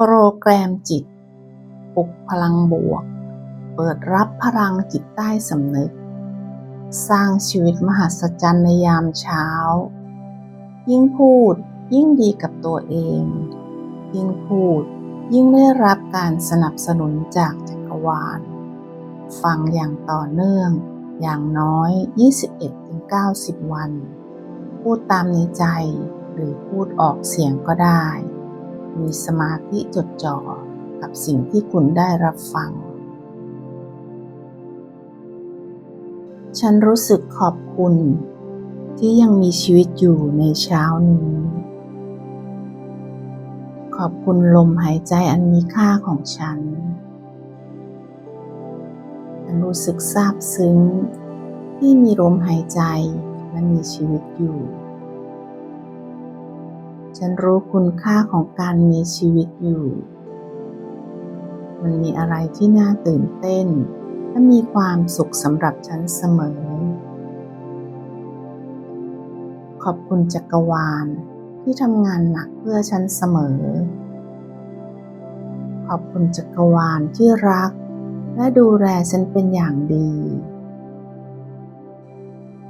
โปรแกรมจิตปลุกพลังบวก เปิดรับพลังจิตใต้สำนึก สร้างชีวิตมหัศจรรย์ในยามเช้า ยิ่งพูดยิ่งดีกับตัวเอง ยิ่งพูดยิ่งได้รับการสนับสนุนจากจักรวาล ฟังอย่างต่อเนื่องอย่างน้อย 21-90 วัน พูดตามในใจหรือพูดออกเสียงก็ได้ มีสมาธิจดจ่อกับสิ่งที่คุณได้รับฟัง ฉันรู้สึกขอบคุณที่ยังมีชีวิตอยู่ในเช้านี้ ขอบคุณลมหายใจอันมีค่าของฉัน ฉันรู้สึกซาบซึ้งที่มีลมหายใจและมีชีวิตอยู่ ฉันรู้คุณค่าของการมีชีวิตอยู่ มันมีอะไรที่น่าตื่นเต้น และมีความสุขสำหรับฉันเสมอ ขอบคุณจักรวาลที่ทำงานหนักเพื่อฉันเสมอ ขอบคุณจักรวาลที่รัก และดูแลฉันเป็นอย่างดี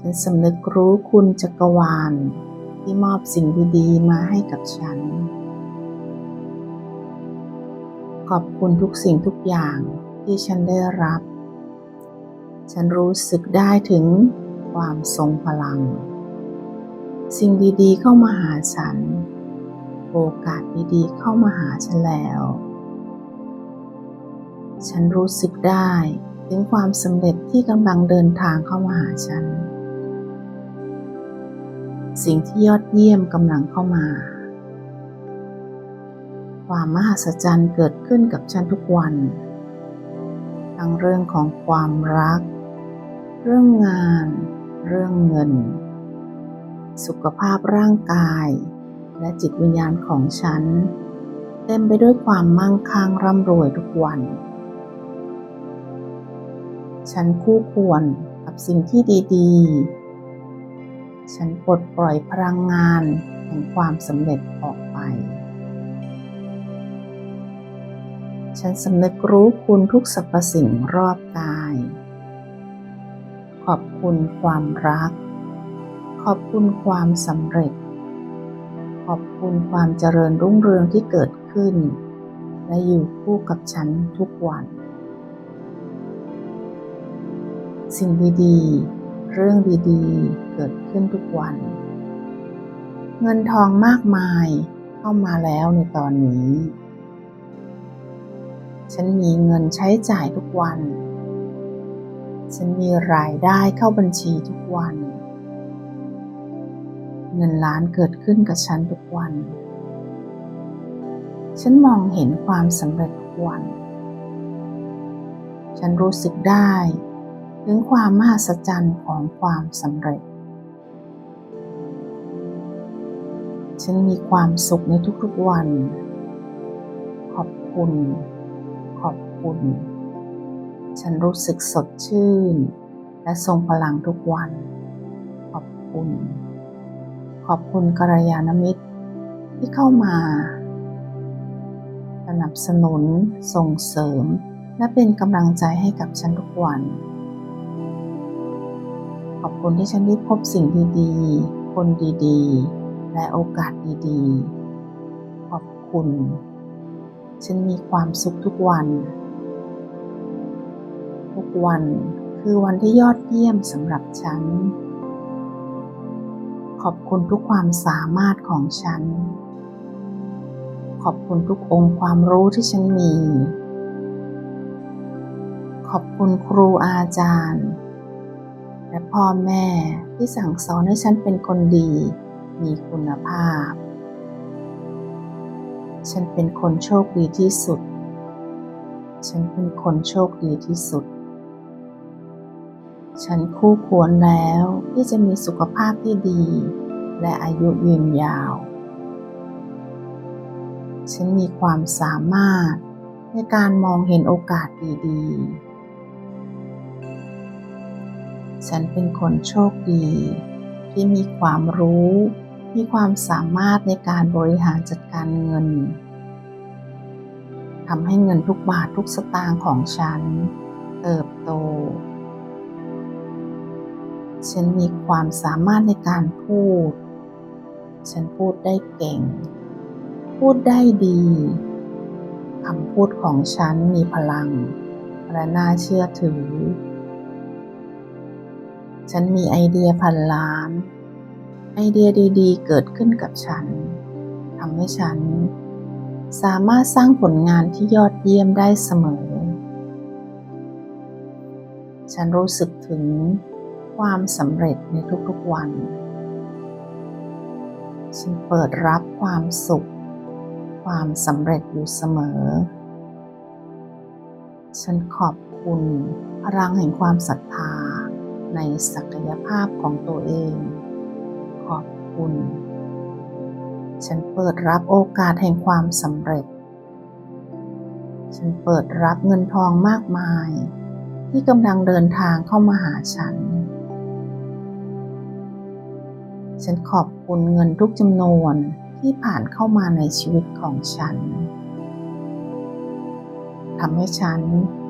ฉันสำนึกรู้คุณจักรวาล ที่มอบสิ่งดีๆมาให้กับฉัน ขอบคุณทุกสิ่งทุกอย่างที่ฉันได้รับ ฉันรู้สึกได้ถึงความทรงพลัง สิ่งดีๆเข้ามาหาฉัน โอกาสดีๆเข้ามาหาฉันแล้ว ฉันรู้สึกได้ถึงความสำเร็จที่กำลังเดินทางเข้ามาหาฉัน สิ่งที่ยอดเยี่ยมกำลังเข้ามา ความมหัศจรรย์เกิดขึ้นกับฉันทุกวัน ทั้งเรื่องของความรัก เรื่องงาน เรื่องเงิน สุขภาพร่างกาย และจิตวิญญาณของฉัน เต็มไปด้วยความมั่งคั่งร่ำรวยทุกวัน ฉันคู่ควรกับสิ่งที่ดี ๆ ฉันปลดปล่อยพลังงานแห่งความสำเร็จออกไป ฉันสำนึกรู้คุณทุกสรรพสิ่งรอบกาย ขอบคุณความรัก ขอบคุณความสำเร็จ ขอบคุณความเจริญรุ่งเรืองที่เกิดขึ้น และอยู่คู่กับฉันทุกวัน สิ่งดีๆ เรื่องดีๆ เกิดขึ้นทุกวัน เงินทองมากมายเข้ามาแล้วในตอนนี้ ฉันมีเงินใช้จ่ายทุกวัน ฉันมีรายได้เข้าบัญชีทุกวัน เงินล้านเกิดขึ้นกับฉันทุกวัน ฉันมองเห็นความสำเร็จทุกวัน ฉันรู้สึกได้ ถึงความมหัศจรรย์ของความสำเร็จ ฉันมีความสุขในทุกๆวัน ขอบคุณ ขอบคุณ ฉันรู้สึกสดชื่น และทรงพลังทุกวัน ขอบคุณ ขอบคุณกัลยาณมิตรที่เข้ามาสนับสนุน ส่งเสริม และเป็นกำลังใจให้กับฉันทุกวัน อบคุณที่ฉันได้พบสิ่งดีๆ คนดีๆ และโอกาสดีๆ ขอบคุณ ฉันมีความสุขทุกวัน ทุกวันคือวันที่ยอดเยี่ยมสำหรับฉัน ขอบคุณทุกความสามารถของฉัน ขอบคุณทุกองค์ความรู้ที่ฉันมี ขอบคุณครูอาจารย์ และพ่อแม่ที่สั่งสอนให้ฉันเป็นคนดี มีคุณภาพ ฉันเป็นคนโชคดีที่สุด ฉันเป็นคนโชคดีที่สุด ฉันคู่ควรแล้วที่จะมีสุขภาพที่ดี และอายุยืนยาว ฉันมีความสามารถในการมองเห็นโอกาสดี ๆ ฉันเป็นคนโชคดี ที่มีความรู้ มีความสามารถในการบริหารจัดการเงินทำให้เงินทุกบาททุกสตางค์ของฉัน เติบโต ฉันมีความสามารถในการพูด ฉันพูดได้เก่ง พูดได้ดีคำพูดของฉันมีพลังและน่าเชื่อถือ ฉันมีไอเดียพันล้าน ไอเดียดีๆ เกิดขึ้นกับฉันทำให้ฉัน สามารถสร้างผลงานที่ยอดเยี่ยมได้เสมอ ฉันรู้สึกถึงความสำเร็จในทุกๆวัน ฉันเปิดรับความสุข ความสำเร็จอยู่เสมอ ฉันขอบคุณพลังแห่งความศรัทธา ในศักยภาพของตัวเอง ขอบคุณ ฉันเปิดรับโอกาสแห่งความสำเร็จ ฉันเปิดรับเงินทองมากมาย ที่กำลังเดินทางเข้ามาหาฉัน ฉันขอบคุณเงินทุกจำนวนที่ผ่านเข้ามาในชีวิตของฉันทำให้ฉัน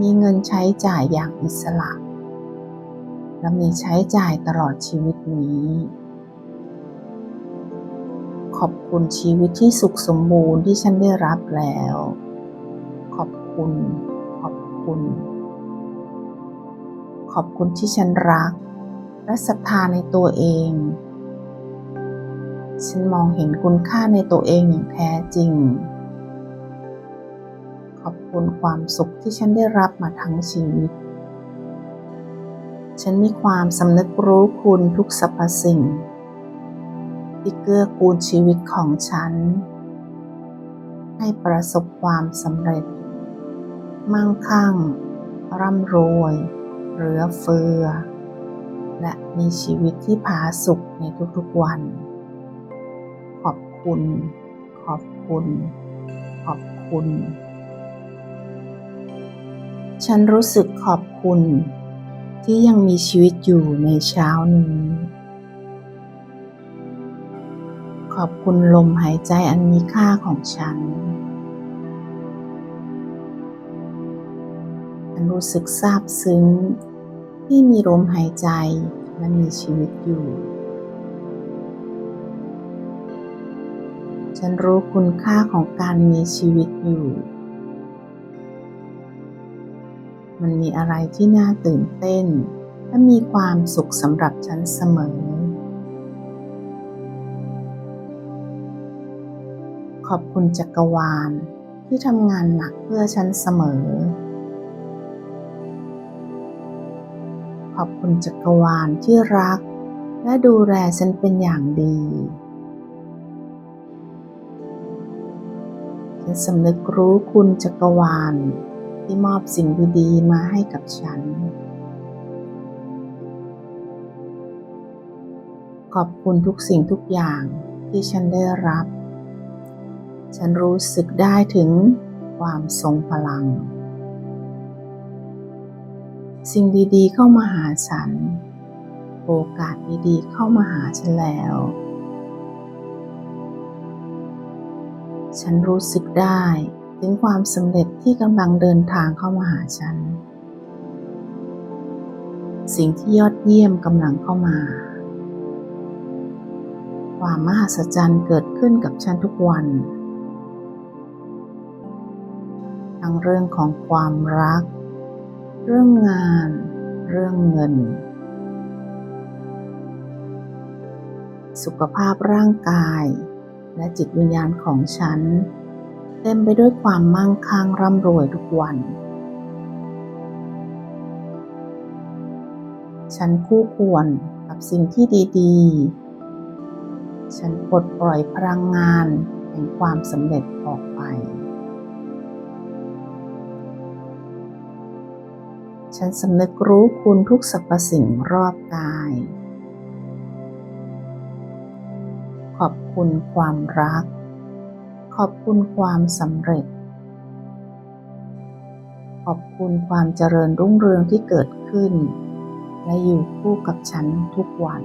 มีเงินใช้จ่ายอย่างอิสระ และมีใช้จ่ายตลอดชีวิตนี้ ขอบคุณชีวิตที่สุขสมบูรณ์ที่ฉันได้รับแล้ว ขอบคุณ ขอบคุณ ขอบคุณที่ฉันรัก และศรัทธาในตัวเอง ฉันมองเห็นคุณค่าในตัวเองอย่างแท้จริง ขอบคุณความสุขที่ฉันได้รับมาทั้งชีวิต ฉันมีความสำนึกรู้คุณทุกสรรพสิ่ง ที่เกื้อกูลชีวิตของฉัน ให้ประสบความสำเร็จ มั่งคั่ง ร่ำรวย เหลือเฟือ และมีชีวิตที่ผาสุกในทุกๆวัน ขอบคุณ ขอบคุณ ขอบคุณ ฉันรู้สึกขอบคุณ ที่ยังมีชีวิตอยู่ในเช้านี้ ขอบคุณลมหายใจอันมีค่าของฉัน ฉันรู้สึกซาบซึ้งที่มีลมหายใจและมีชีวิตอยู่ ฉันรู้คุณค่าของการมีชีวิตอยู่ มันมีอะไรที่น่าตื่นเต้น และมีความสุขสำหรับฉันเสมอ ขอบคุณจักรวาลที่ทำงานหนักเพื่อฉันเสมอ ขอบคุณจักรวาลที่รัก และดูแลฉันเป็นอย่างดีฉันสำนึกรู้คุณจักรวาล ที่มอบสิ่งดีๆมาให้กับฉัน ขอบคุณทุกสิ่งทุกอย่างที่ฉันได้รับ ฉันรู้สึกได้ถึงความทรงพลัง สิ่งดีๆเข้ามาหาฉัน โอกาสดีๆเข้ามาหาฉันแล้ว ฉันรู้สึกได้ ถึงความสำเร็จที่กำลังเดินทางเข้ามาหาฉัน สิ่งที่ยอดเยี่ยมกำลังเข้ามา ความมหัศจรรย์เกิดขึ้นกับฉันทุกวัน ทั้งเรื่องของความรัก เรื่องงาน เรื่องเงิน สุขภาพร่างกายและจิตวิญญาณของฉัน เต็มไปด้วยความมั่งคั่งร่ำรวยทุกวัน ฉันคู่ควรกับสิ่งที่ดีๆ ฉันปลดปล่อยพลังงานแห่งความสำเร็จออกไป ฉันสำนึกรู้คุณทุกสรรพสิ่งรอบกาย ขอบคุณความรัก อบคุณความสำเร็จ ขอบคุณความเจริญรุ่งเรืองที่เกิดขึ้น และอยู่คู่กับฉันทุกวัน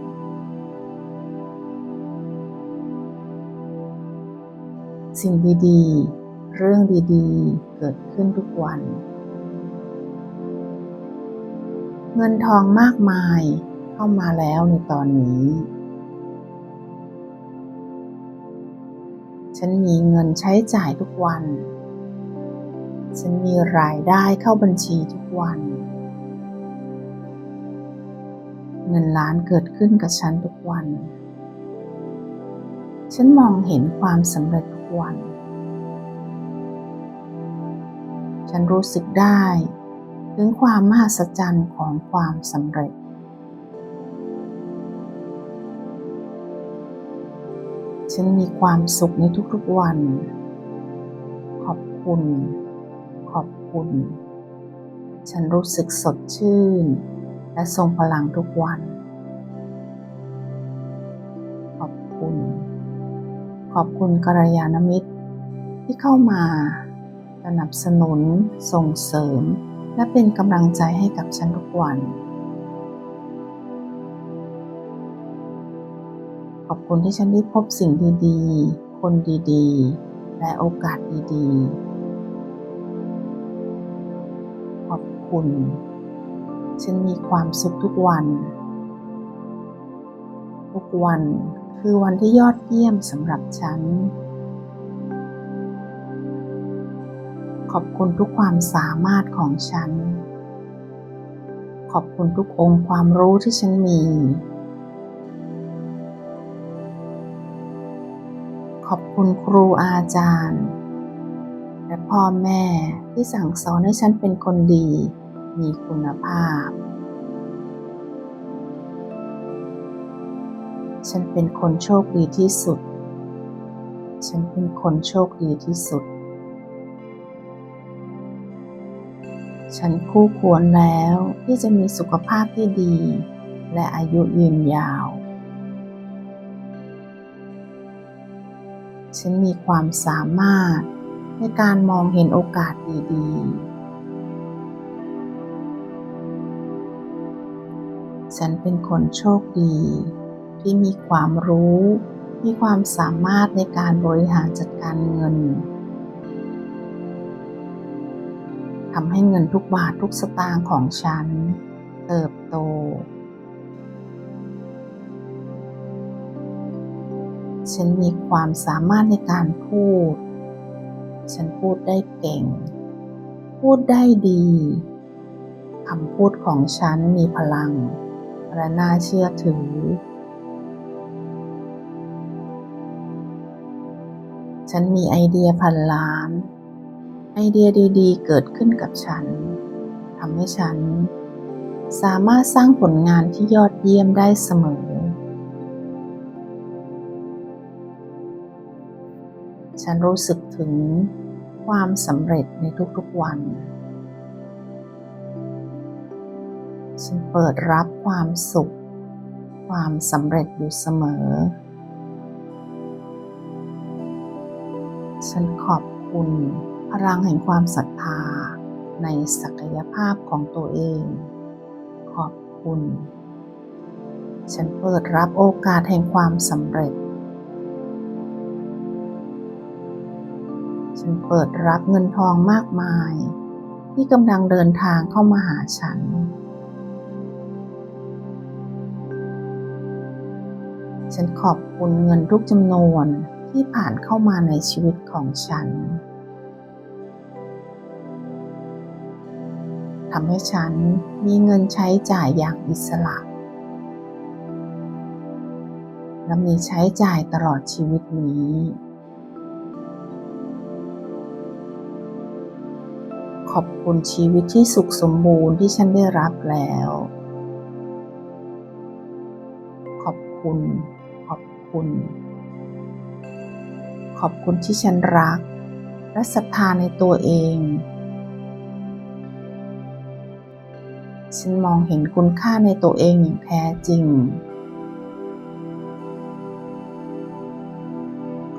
สิ่งดีๆ เรื่องดีๆ เกิดขึ้นทุกวัน เงินทองมากมายเข้ามาแล้วในตอนนี้ ฉันมีเงินใช้จ่ายทุกวัน ฉันมีรายได้เข้าบัญชีทุกวัน เงินล้านเกิดขึ้นกับฉันทุกวัน ฉันมองเห็นความสำเร็จทุกวัน ฉันรู้สึกได้ถึงความมหัศจรรย์ของความสำเร็จ ฉันมีความสุขในทุกๆวัน ขอบคุณ ขอบคุณ ฉันรู้สึกสดชื่น และทรงพลังทุกวัน ขอบคุณ ขอบคุณกัลยาณมิตรที่เข้ามาสนับสนุน ส่งเสริม และเป็นกำลังใจให้กับฉันทุกวัน ขอบคุณที่ฉันได้พบสิ่งดีๆ คนดีๆ และโอกาสดีๆ ขอบคุณ ฉันมีความสุขทุกวัน ทุกวันคือวันที่ยอดเยี่ยมสำหรับฉัน ขอบคุณทุกความสามารถของฉัน ขอบคุณทุกองค์ความรู้ที่ฉันมี คุณครูอาจารย์ และพ่อแม่ที่สั่งสอนให้ฉันเป็นคนดี มีคุณภาพ ฉันเป็นคนโชคดีที่สุด ฉันเป็นคนโชคดีที่สุด ฉันคู่ควรแล้วที่จะมีสุขภาพที่ดี และอายุยืนยาว ฉันมีความสามารถในการมองเห็นโอกาสดีๆ ฉันเป็นคนโชคดี ที่มีความรู้ มีความสามารถในการบริหารจัดการเงินทำให้เงินทุกบาททุกสตางค์ของฉัน เติบโต ฉันมีความสามารถในการพูด ฉันพูดได้เก่ง พูดได้ดีคำพูดของฉันมีพลัง และน่าเชื่อถือ ฉันมีไอเดียพันล้าน ไอเดียดีๆ เกิดขึ้นกับฉันทำให้ฉัน สามารถสร้างผลงานที่ยอดเยี่ยมได้เสมอ ฉันรู้สึกถึงความสำเร็จในทุกๆวัน ฉันเปิดรับความสุข ความสำเร็จอยู่เสมอ ฉันขอบคุณพลังแห่งความศรัทธาในศักยภาพของตัวเอง ขอบคุณ ฉันเปิดรับโอกาสแห่งความสำเร็จ ฉันเปิดรับเงินทองมากมาย ที่กำลังเดินทางเข้ามาหาฉัน ฉันขอบคุณเงินทุกจำนวนที่ผ่านเข้ามาในชีวิตของฉันทำให้ฉันมีเงินใช้จ่ายอย่างอิสระ และมีใช้จ่ายตลอดชีวิตนี้ ขอบคุณชีวิตที่สุขสมบูรณ์ที่ฉันได้รับแล้ว ขอบคุณ ขอบคุณ ขอบคุณที่ฉันรัก และศรัทธาในตัวเอง ฉันมองเห็นคุณค่าในตัวเองอย่างแท้จริง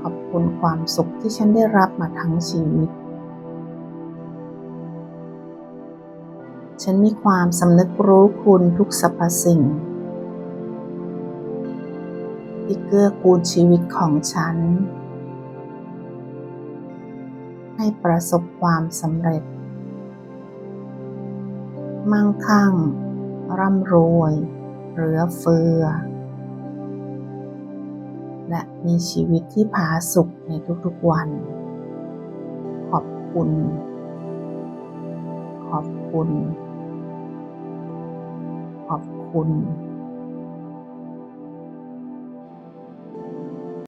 ขอบคุณความสุขที่ฉันได้รับมาทั้งชีวิต ฉันมีความสำนึกรู้คุณทุกสรรพสิ่ง ที่เกื้อกูลชีวิตของฉัน ให้ประสบความสำเร็จ มั่งคั่ง ร่ำรวย เหลือเฟือ และมีชีวิตที่ผาสุกในทุกๆวัน ขอบคุณขอบคุณ คุณ